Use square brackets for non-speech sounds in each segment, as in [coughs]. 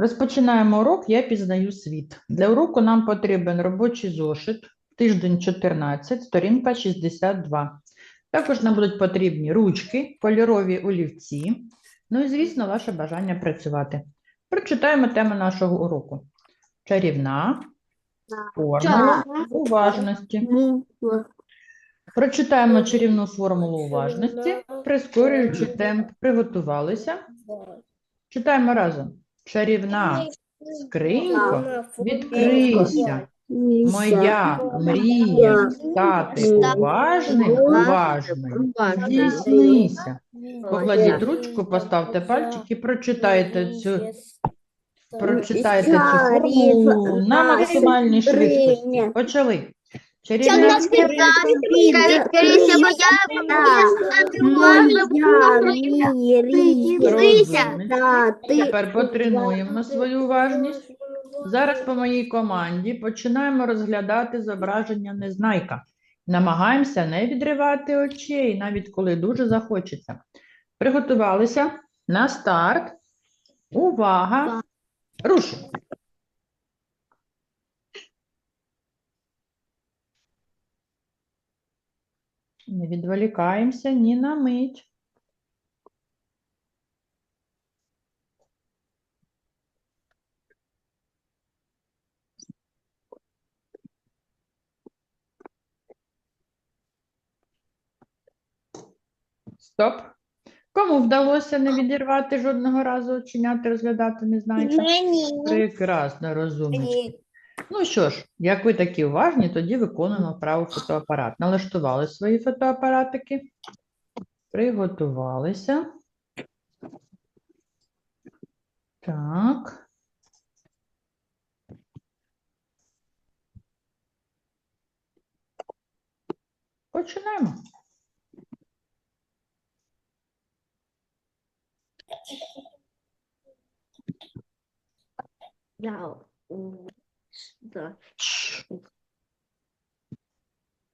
Розпочинаємо урок «Я пізнаю світ». Для уроку нам потрібен робочий зошит, тиждень 14, сторінка 62. Також нам будуть потрібні ручки, кольорові олівці, ну і, звісно, ваше бажання працювати. Прочитаємо тему нашого уроку. Чарівна формула уважності. Прочитаємо чарівну формулу уважності, прискорюючи темп. Приготувалися. Читаємо разом. Чарівна скринько, відкрийся. Моя мрія стати уважним, уважним. Здійснися. Покладіть ручку, поставте пальчик і прочитайте цю, прочитайте цю формулу на максимальній швидкості. Почали. Чарівна скринько. Розумний. Тепер потренуємо свою уважність. Зараз по моїй команді починаємо розглядати зображення незнайка. Намагаємося не відривати очей, навіть коли дуже захочеться. Приготувалися на старт. Увага! Рушу! Не відволікаємося ні на мить. Стоп. Кому вдалося не відірвати жодного разу оченята, розглядати не знаєте? Прекрасно, розумнички. Ну що ж, як ви такі уважні, тоді виконуємо вправу фотоапарат. Налаштували свої фотоапаратики, приготувалися. Так. Починаємо.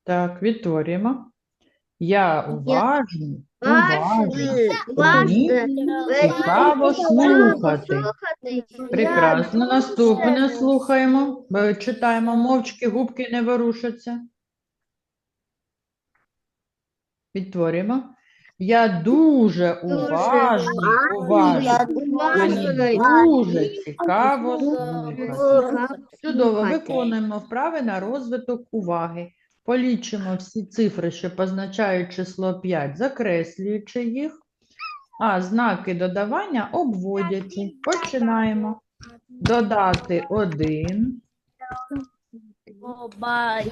Так, відтворюємо. Я уважний, уважний. Цікаво слухати. Прекрасно. Наступне слухаємо. Читаємо. Мовчки, губки не ворушаться. Відтворюємо. Я дуже уважний, уважний. Мені дуже цікаво слухати. Чудово, виконуємо вправи на розвиток уваги. Полічимо всі цифри, що позначають число 5, закреслюючи їх, а знаки додавання обводячи. Починаємо. Додати 1.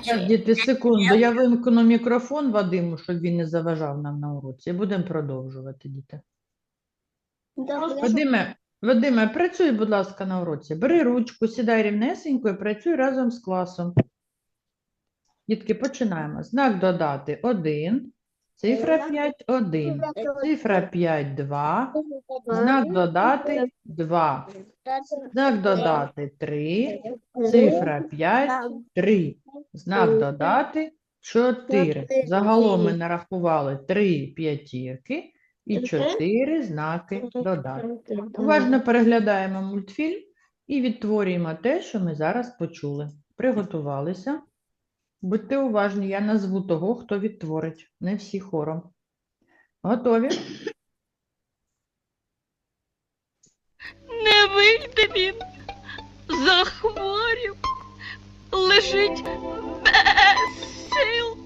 Зараз, діти, секунду, я вимкну мікрофон Вадиму, щоб він не заважав нам на уроці. І будемо продовжувати, діти. Вадиме, Вадиме, працюй, будь ласка, на уроці. Бери ручку, сідай рівнесенько і працюй разом з класом. Дітки, починаємо. Знак додати 1, цифра 5 – 1, цифра 5 – 2, знак додати 2, знак додати 3, цифра 5 – 3, знак додати 4. Загалом ми нарахували 3 п'ятірки і 4 знаки додати. Уважно переглядаємо мультфільм і відтворюємо те, що ми зараз почули. Приготувалися. Будьте уважні, я назву того, хто відтворить, не всі хором. Готові? Не вийде він, захворів, лежить без сил,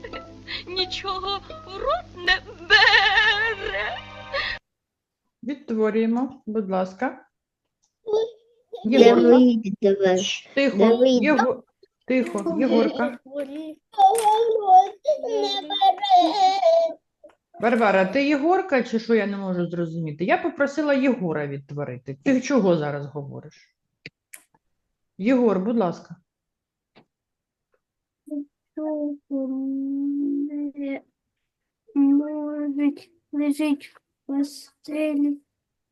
нічого в рот не бере. Відтворюємо, будь ласка. Не вийде. Шш, Тихо, не вийде. Єго... Тихо, Єгорка. Варвара, ти Єгорка чи що я не можу зрозуміти? Я попросила Єгора відтворити. Ти чого зараз говориш? Єгор, будь ласка. Можуть лежить в постелі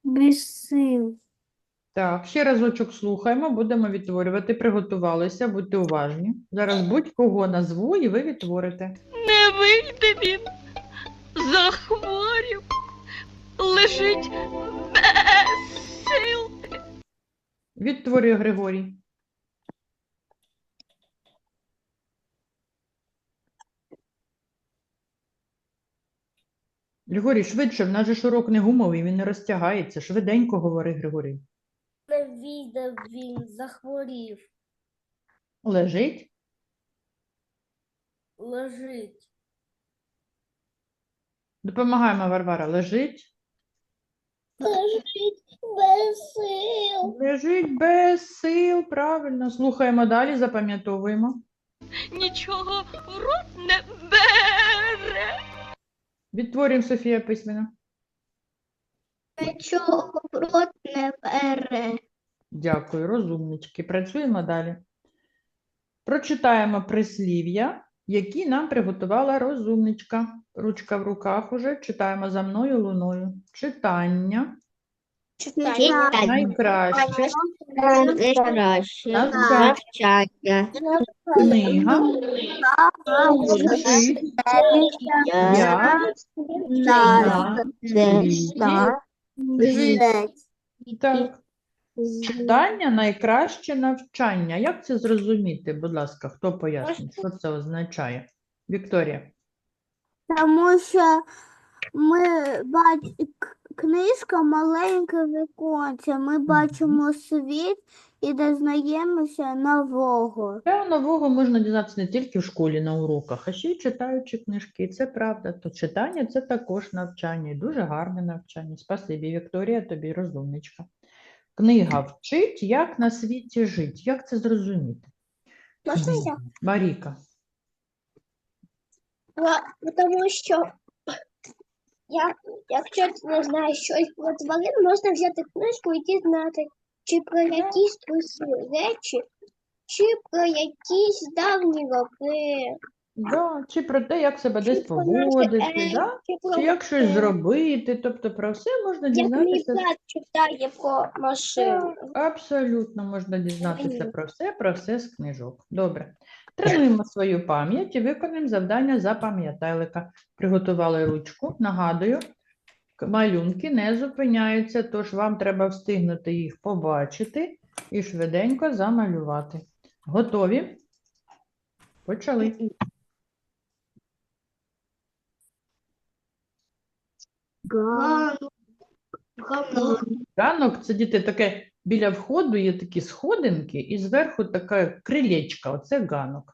без сил. Так, ще разочок слухаємо, будемо відтворювати. Приготувалися, будьте уважні. Зараз будь-кого назву і ви відтворите. Не вийде він, захворів, лежить без сил, Відтворює Григорій. Григорій, швидше, в нас же ж урок не гумовий, він не розтягається. Швиденько говори, Григорій. Відав він, захворів, Лежить. лежить. Допомагаємо, Варвара. Лежить. Лежить без сил. Лежить без сил. Правильно. Слухаємо далі, запам'ятовуємо. Нічого в рот не бере. Відтворюємо Софія письменно. Нічого в рот не бере. Дякую, розумнички. Працюємо далі. Прочитаємо прислів'я, які нам приготувала розумничка. Ручка в руках уже. Читаємо за мною луною. Читання Читання. найкраще. Найкраще. Навчання. Книга. Жить. Я. На. Так. Читання найкраще навчання. Як це зрозуміти, будь ласка, хто пояснить, що це означає? Вікторія. Тому що ми бачимо книжка маленьке віконце. Ми бачимо світ і дізнаємося нового. Та нового можна дізнатися не тільки в школі на уроках, а ще й читаючи книжки. Це правда. То читання це також навчання, і дуже гарне навчання. Спасибі, Вікторія, тобі розумничка. Книга вчить, як на світі жити. Як це зрозуміти? Можна я? Маріка. Тому що я, якщо ти не знаєш щось про тварин, можна взяти книжку і дізнати, чи про якісь речі, чи про якісь давні роки, Да, чи про те, як себе десь про поводити, ери, да? чи про чи як щось е, зробити. Тобто про все можна Як мій дізнатися. брат читає про машину. Абсолютно можна дізнатися про все, про все з книжок. Добре. Тренуємо [clears throat] свою пам'ять і виконаємо завдання запам'ятайлика. Приготували ручку. Нагадую, малюнки не зупиняються, тож вам треба встигнути їх побачити і швиденько замалювати. Готові? Почали. Ранок це діти таке біля входу є такі сходинки, і зверху така крилечка. Оце ганок.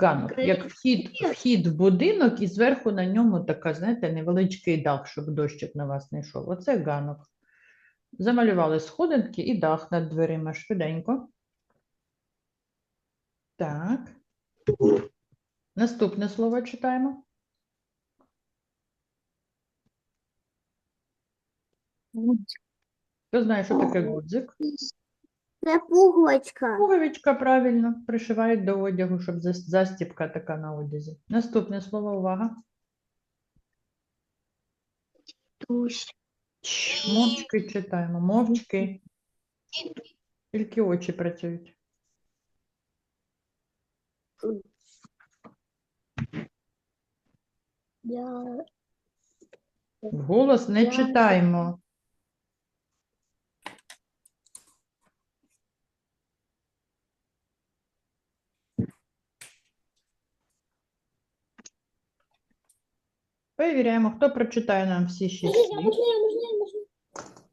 Ганок, як вхід, вхід в будинок, і зверху на ньому така, знаєте, невеличкий дах, щоб дощик на вас не йшов. Оце ганок. Замалювали сходинки і дах над дверима швиденько. Так. Наступне слово читаємо. Хто знає, що таке гудзик? Це пуговичка. Пуговичка правильно пришивають до одягу, щоб зас- застібка така на одязі. Наступне слово, увага. Мовчки читаємо, мовчки. Тільки очі працюють. Я... Вголос не читаємо. Перевіряємо, хто прочитає нам всі шість слів.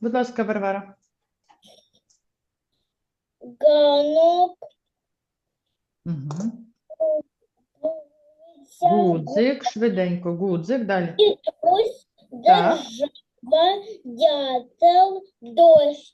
Будь ласка, Варвара. Ганок. Угу. Гудзик, швиденько, гудзик, далі. Ось Так. держава, дятел, дощ.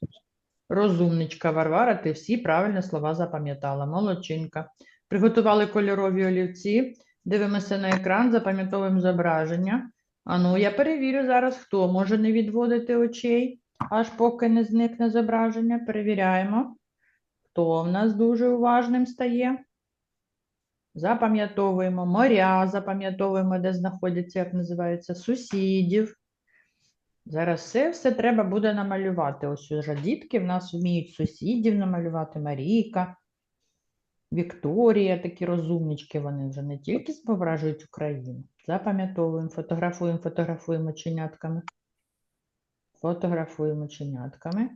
Розумничка Варвара, ти всі правильні слова запам'ятала. Молодчинка. Приготували кольорові олівці. Дивимося на екран, запам'ятовуємо зображення. Ану, я перевірю зараз, хто може не відводити очей, аж поки не зникне зображення. Перевіряємо, хто в нас дуже уважним стає. Запам'ятовуємо моря, запам'ятовуємо, де знаходяться, як називається, сусідів. Зараз все, все треба буде намалювати. Ось уже дітки в нас вміють сусідів намалювати, Марійка, Вікторія, такі розумнички, вони вже не тільки зображують Україну. Запам'ятовуємо, фотографуємо, фотографуємо чинятками. Фотографуємо чинятками.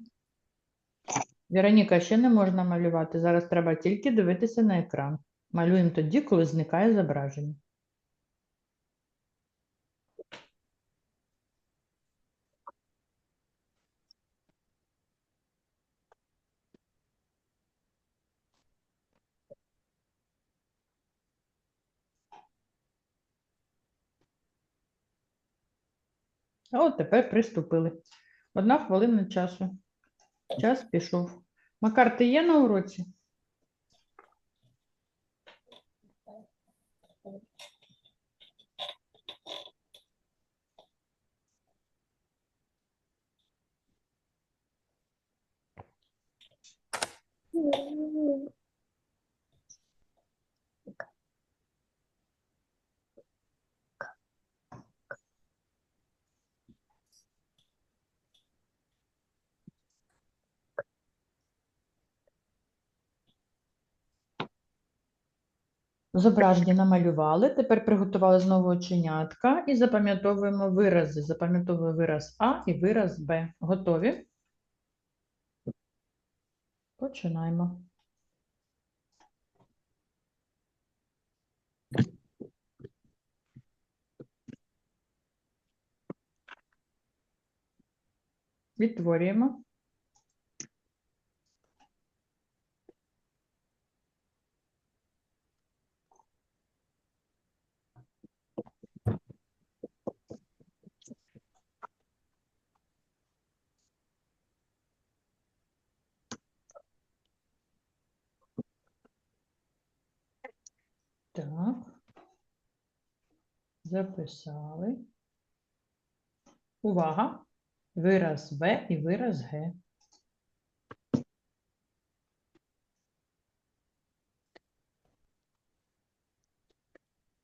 Вероніка, ще не можна малювати. Зараз треба тільки дивитися на екран. Малюємо тоді, коли зникає зображення. А от тепер приступили. Одна хвилина часу. Час пішов. Макар, ти є на уроці? Зображення намалювали. Тепер приготували знову оченятка і запам'ятовуємо вирази. Запам'ятовуємо вираз А і вираз Б. Готові? Починаємо. Відтворюємо. Так. Записали. Увага! Вираз В і вираз Г.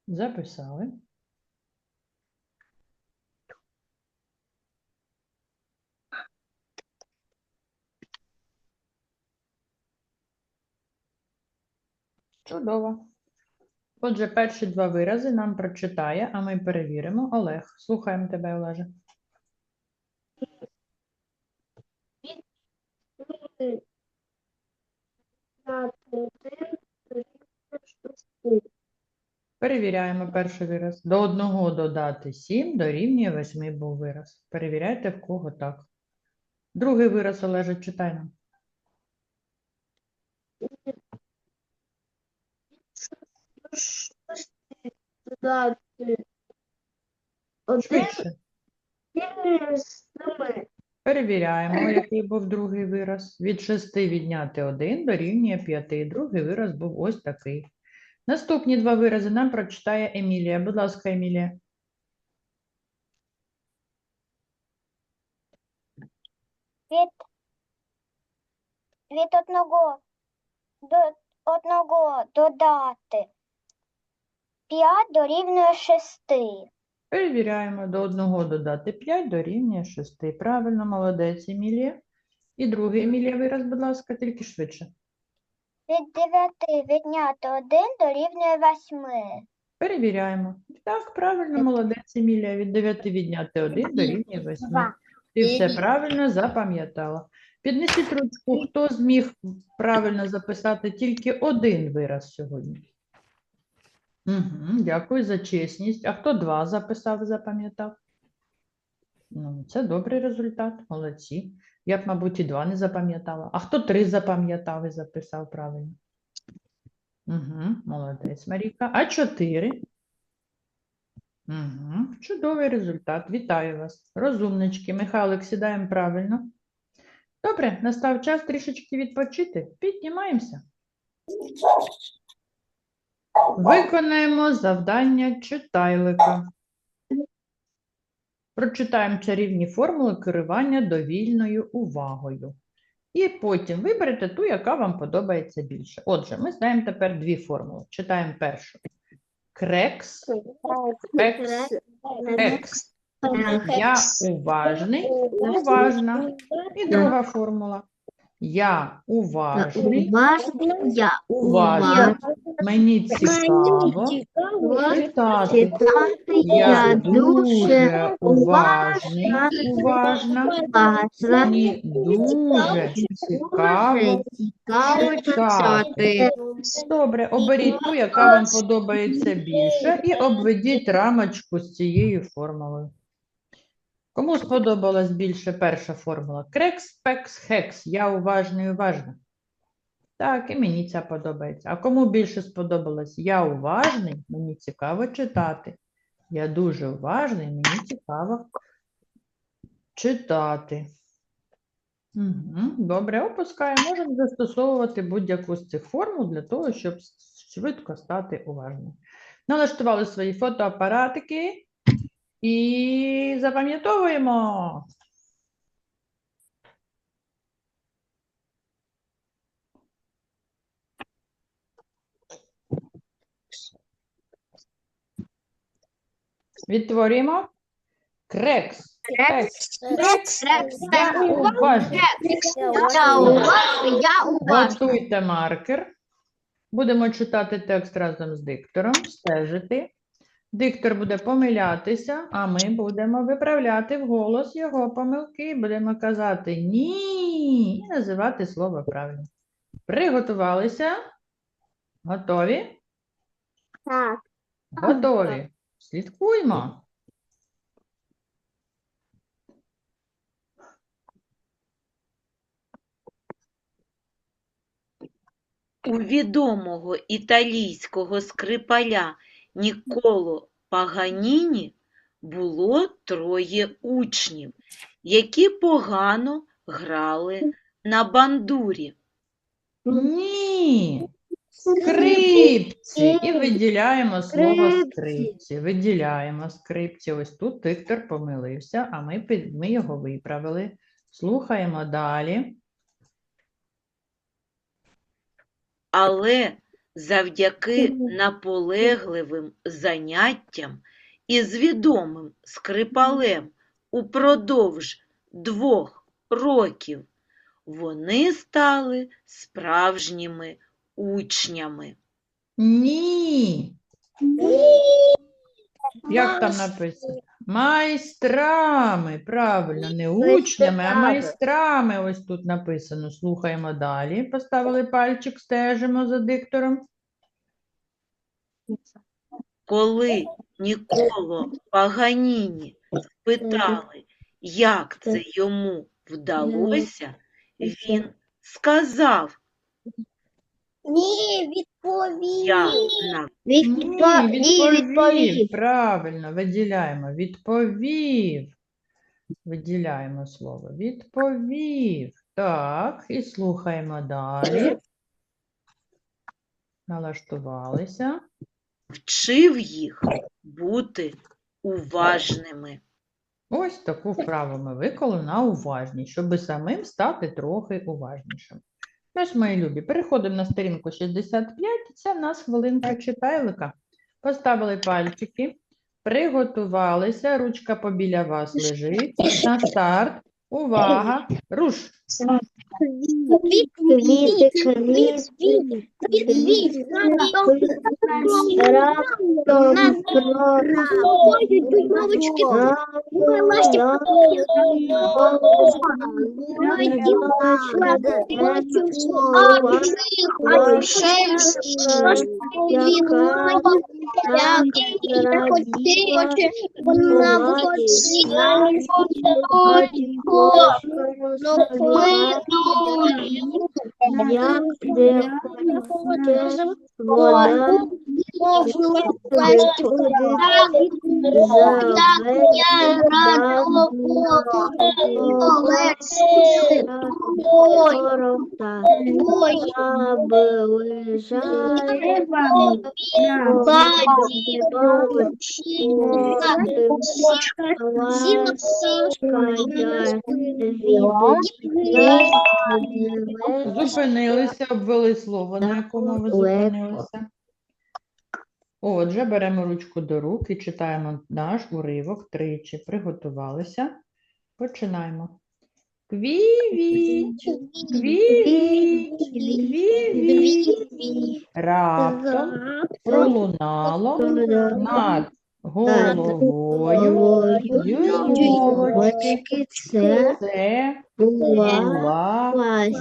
Записали. Чудово. Отже, перші два вирази нам прочитає, а ми перевіримо. Олег, слухаємо тебе, Олеже. Перевіряємо перший вираз. До одного додати 7 дорівнює 8 був вираз. Перевіряйте, в кого так. Другий вираз, Олеже, читай нам. Швидше. Перевіряємо, який був другий вираз. Від 6 відняти 1 дорівнює 5. Другий вираз був ось такий. Наступні два вирази нам прочитає Емілія. Будь ласка, Емілія. Від, від одного до одного додати 5 дорівнює 6. Перевіряємо. До 1 додати 5 дорівнює 6. Правильно, молодець, Емілія. І другий Емілія вираз, будь ласка, тільки швидше. Від 9 відняти 1 дорівнює 8. Перевіряємо. Так, правильно, молодець, Емілія. Від 9 відняти 1 дорівнює 8. Ти все правильно запам'ятала. Піднесіть ручку, хто зміг правильно записати тільки один вираз сьогодні. Дякую за чесність. А хто два записав запам'ятав? Ну, це добрий результат, молодці. Я б, мабуть, і два не запам'ятала. А хто три запам'ятав і записав правильно? Угу, молодець, Маріка. А чотири? Угу, чудовий результат. Вітаю вас. Розумнички. Михайлик, сідаємо правильно. Добре, настав час трішечки відпочити. Піднімаємося. Виконаємо завдання читайлика. Прочитаємо чарівні формули керування довільною увагою. І потім виберете ту, яка вам подобається більше. Отже, ми знаємо тепер дві формули. Читаємо першу. Крекс, екс, екс. Я уважний, уважна. І друга формула. Я уважний, Уважний, я уважний. Мені цікаво читати. Я дуже уважний, уважна, Мені дуже цікаво читати. Добре, оберіть ту, яка вам подобається більше, і обведіть рамочку з цією формулою. Кому сподобалась більше перша формула? Крекс, пекс, хекс. Я уважний, уважна. Так, і мені ця подобається. А кому більше сподобалось? Я уважний, мені цікаво читати. Я дуже уважний, мені цікаво читати. Угу, добре, опускаємо. Можемо застосовувати будь-яку з цих формул для того, щоб швидко стати уважним. Налаштували свої фотоапаратики і запам'ятовуємо. Відтворюємо. Крекс. Крекс. Я уважний. Я уважний, я уважний. Готуйте маркер. Будемо читати текст разом з диктором, стежити. Диктор буде помилятися, а ми будемо виправляти вголос його помилки. Будемо казати ні і називати слово правильно. Приготувалися? Готові? Так. Готові. Слідкуймо. У відомого італійського скрипаля Ніколо Паганіні було троє учнів, які погано грали на бандурі. Ні. Скрипці. І виділяємо слово Скрипці. Виділяємо скрипці. Ось тут диктор помилився, а ми, під- ми його виправили. Слухаємо далі. Але завдяки наполегливим заняттям із відомим скрипалем упродовж двох років вони стали справжніми учнями. Ні. Як там написано? Майстрами. Правильно, не учнями, а майстрами. Ось тут написано. Слухаємо далі. Поставили пальчик, стежимо за диктором. Коли Ніколо Паганіні спитали, як це йому вдалося, він сказав, Ні, відповідь. Я на Ні, Відпо- Ні, відповів. відповів. Правильно, виділяємо. Відповів. Виділяємо слово. Відповів. Так, і слухаємо далі. Налаштувалися. вчив їх бути уважними. Ось таку вправу ми виконали на уважність, щоб самим стати трохи уважнішим. Тож, мої любі, переходимо на сторінку 65. Це в нас хвилинка читайлика. Поставили пальчики, приготувалися, ручка побіля вас лежить. [coughs] На старт. Увага! Руш! Раптом Як де вода Зупинилися, обвели слово, на якому ви Легко. Зупинилися. Отже, беремо ручку до рук і читаємо наш уривок тричі. Приготувалися. Починаємо. Квівіч, квівіч, квівіч. Раптом пролунало над головою юрмовочки. Це була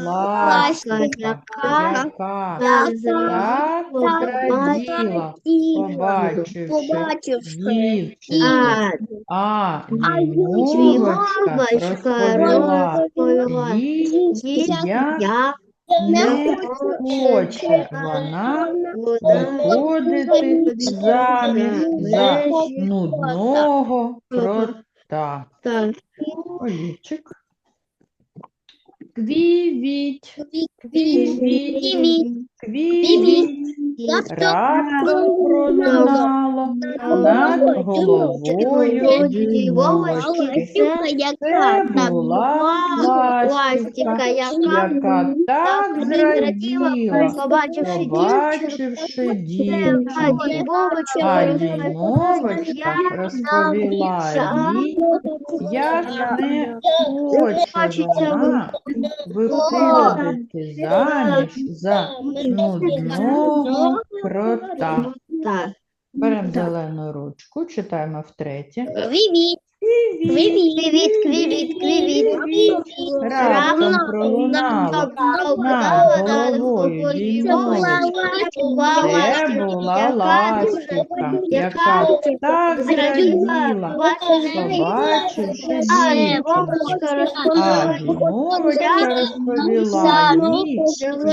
ласка, яка зраділа, побачивши Побачивши. А, А А Дімовочка Дімовочка розповіла їй, як не хоче вона виходити заміж за нудного крота. так. Олівчик. Квівіть, квівіть, квівіть. Раптом пролунало над головою дівочки. Це була ластівка, яка так зраділа, побачивши. Дімовочка А розповіла, розповіла їй, як не хоче вона виходити заміж за нудного про та. Беремо зелену ручку, читаємо втретє. Квівіть. Квівіт, квівіт, квівіт. Раптом пролунало над головою дімовочки. Це була ластівка, яка так зраділа, побачивши дівчинку. А дімовочка розповіла їй,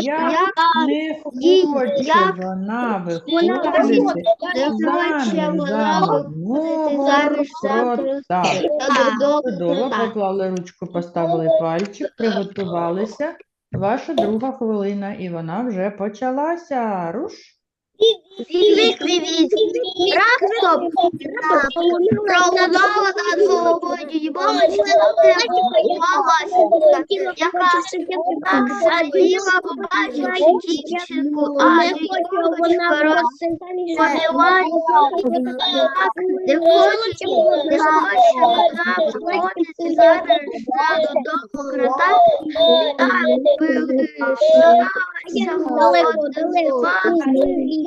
як не хоче вона виходити заміж за одного крота. Чудово, поклали ручку, поставили пальчик, приготувалися. Ваша друга хвилина, і вона вже почалася. Руш. Раптом пролунала над головою це була яка так зраділа, побачивши дівчинку, а дімовочка розповіла їй, не хоче, не хоче вона виходити заміж за додому крота, а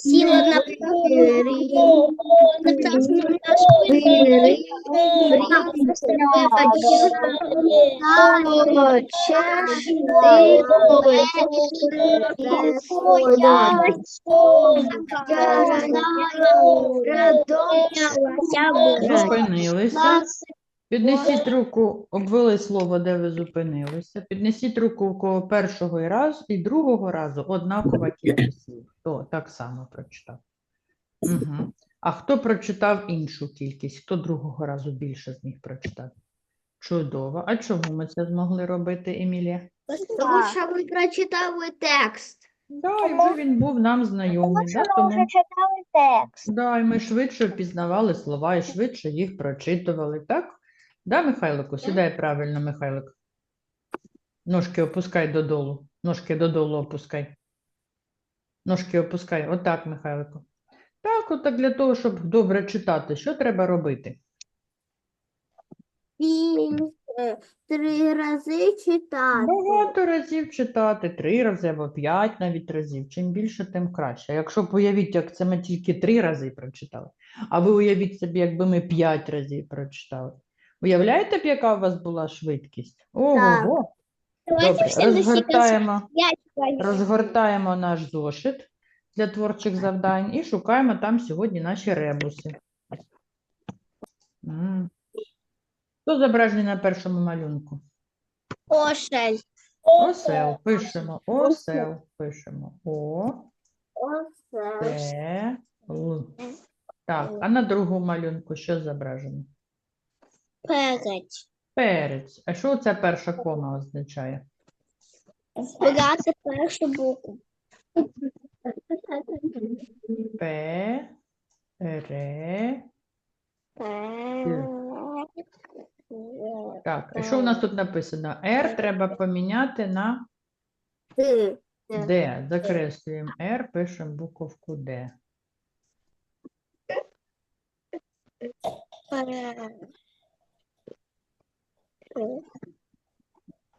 Сіла на Зупинилися. Піднесіть руку, обвели слово, де ви зупинилися. Піднесіть руку, у кого першого і раз, і другого разу однакова кількість слів. Хто так само прочитав? Угу. А хто прочитав іншу кількість? Хто другого разу більше з них прочитав? Чудово. А чому ми це змогли робити, Емілія? Тому що ви прочитали текст. Да, і він був нам знайомий. Да, тому... читали текст. Да, і ми швидше впізнавали слова і швидше їх прочитували, так? Да, Михайлику? Сідай правильно, Михайлик. Ножки опускай додолу. Ножки додолу опускай. Ножки опускай. Отак, Михайлику. Так, отак для того, щоб добре читати, що треба робити? Він е, три рази читати. Багато разів читати, три рази або п'ять навіть разів. Чим більше, тим краще. Якщо б уявіть, як це ми тільки три рази прочитали, а ви уявіть собі, якби ми п'ять разів прочитали. Уявляєте б, яка у вас була швидкість? Ого, добре, розгортаємо, розгортаємо наш зошит для творчих завдань і шукаємо там сьогодні наші ребуси. М. Хто зображений на першому малюнку? Кошель. Осел. Пишемо. Осел. Пишемо. О, С, Л. Так, а на другому малюнку що зображено? Перець. Перець. А що ця перша кома означає? Брати першу букву. П, Р. Так, а що у нас тут написано? Р треба поміняти на Д. Д. Закреслюємо Р, пишемо буковку Д.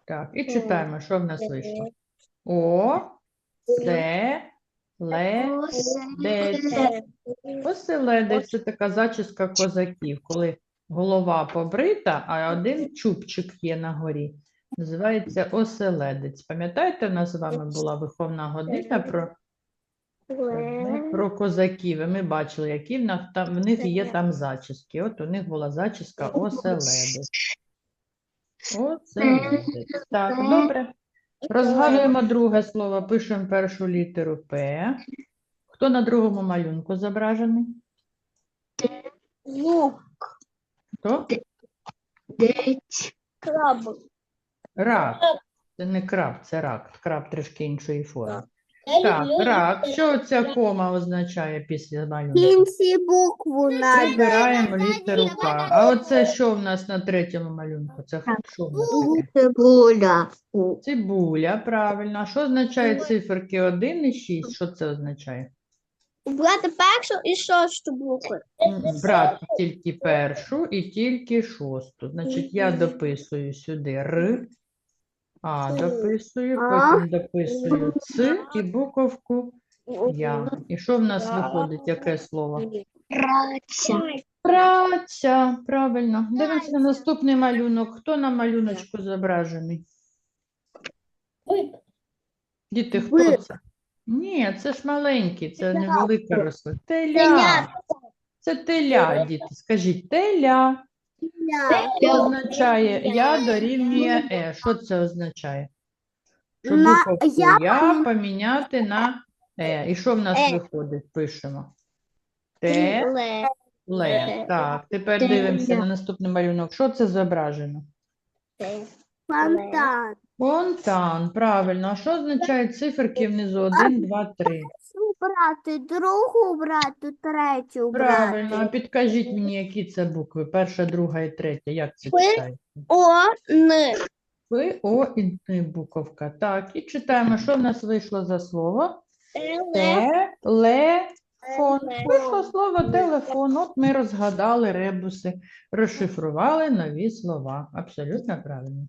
Так, і читаємо, що в нас вийшло. О, С, Ле, Дець. Оселедець це така зачіска козаків, коли голова побрита, а один чубчик є на горі. Називається оселедець. Пам'ятаєте, у нас з вами була виховна година про, про козаків, і ми бачили, які в них там, в них є там зачіски. От у них була зачіска оселедець. Оселедець. Так, добре. Розгадуємо друге слово, пишемо першу літеру П. Хто на другому малюнку зображений? Лук, Хто? краб. Рак. Це не краб, це рак. Краб трішки іншої форми. Так, рак. Що ця кома означає після малюнку? Кінці букву надо. Збираємо літеру К. А оце що в нас на третьому малюнку? Це що в нас таке? Цибуля. Цибуля, правильно. А що означає циферки 1 і 6? Що це означає? брати першу і шосту букви. М, Брати тільки першу і тільки шосту. Значить, я дописую сюди Р, А дописую, А. потім дописую Ц і буковку Я. І що в нас виходить? Яке слово? Праця. Праця, правильно. Дивимося на наступний малюнок. Хто на малюночку зображений? Діти, хто Ви. це? Ні, це ж маленький, це невелика рослина. Теля. Теля. Це теля, діти. Скажіть, теля. Що означає я дорівнює е? Що це означає? Що На- я я помі- поміняти на е. І що в нас Е. виходить? Пишемо. Те, Ле. ле. Так, тепер дивимося на наступний малюнок. Що це зображено? Фонтан. Фонтан, правильно. А що означають циферки внизу? 1, 2, 3. Брати другу, брати третю, Правильно. А брати. підкажіть мені, які це букви? Перша, друга і третя. Як це читається? О, Н. Ф, О і Н буковка. Так, і читаємо, що в нас вийшло за слово? Ле. Телефон. Вийшло слово телефон. От ми розгадали ребуси, розшифрували нові слова. Абсолютно правильно.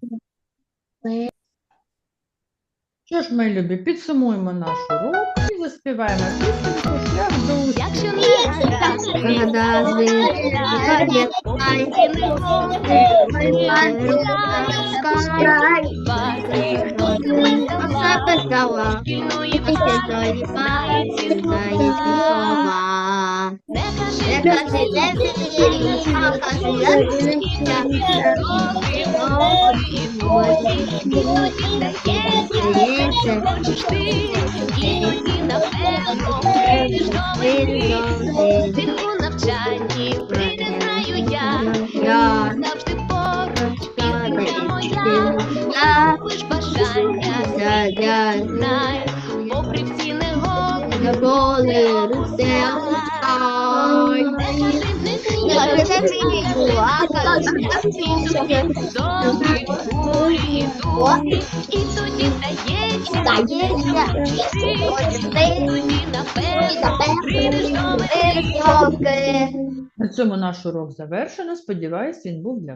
Що ж, мої любі, підсумуємо наш урок і заспіваємо пісеньку шлях до успіху. Якщо не Не кажи, кажи, не віриш, а кажи, я дивлюся. Здається, Хочеш ти, іноді напевно прийдеш до мене. Тихо навчанні прийде, знаю я. Завжди поруч, підтримка моя. Я Лиш бажання, знай, попри всі негоди. ніколи русе На цьому наш урок завершено. Сподіваюсь, він був для